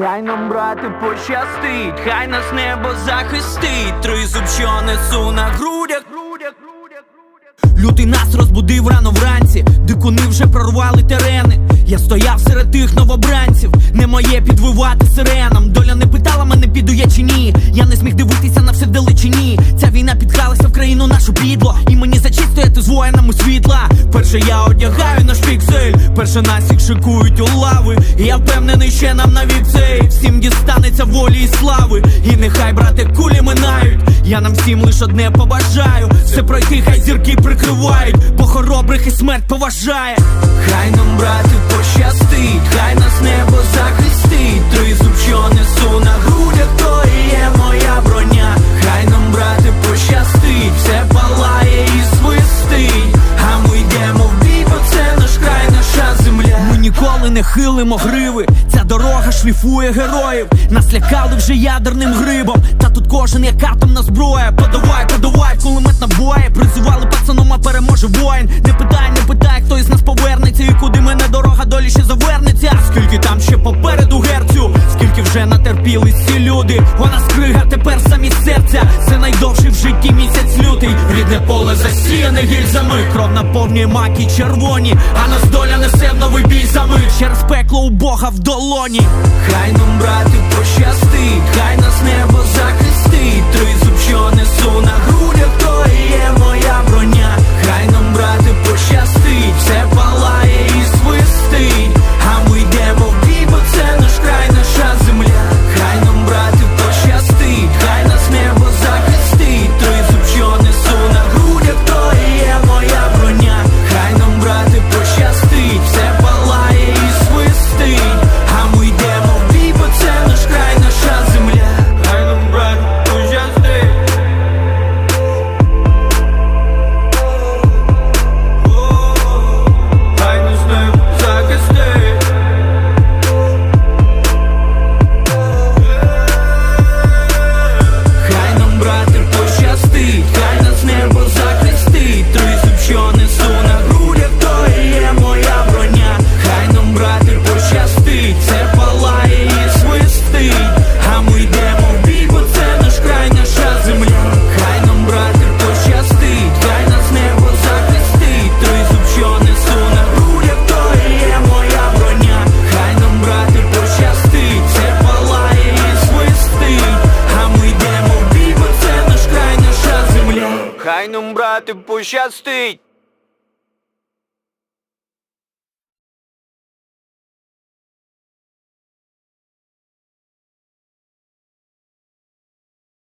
Хай нам, брати, пощастить, хай нас небо захистить, тризуб, що несу на грудях. Лютий нас розбудив рано вранці, дикуни вже прорвали терени. Я стояв серед тих новобранців, не моє підвивати сиренам. Доля не питала мене, піду я чи ні. Я не зміг дивитися на все вдалечині. Ця війна підкралася в країну нашу підло. І мені зачість стояти з воїнами світла. Перше я одягаю наш піксель, перше нас їх шикують у лави. Я впевнений, ще нам навік цей всім дістанеться волі і слави. І нехай, брате, кулі минають. Я нам всім лиш одне побажаю. Все пройти, хай зірки прикривають, бо хоробрих і смерть поважає. Хай нам, брати, пощастить, хай нас небо захистить. Не хилимо гриви. Ця дорога шліфує героїв. Нас лякали вже ядерним грибом. Та тут кожен як атомна зброя. Подавай, подавай, кулемет набої. Призивали пацаном, а переможе воїн. Не питай, не питай, натерпілись ці люди. Вона скрига тепер самі серця. Це найдовший в житті місяць лютий. Рідне поле засіяне гільзами. Кров наповнює маки червоні. А нас доля несе в новий бій за мить. Через пекло у Бога в долоні. Хай нам, брати, пощастить, хай нас небо захистить. Брате, пощастить.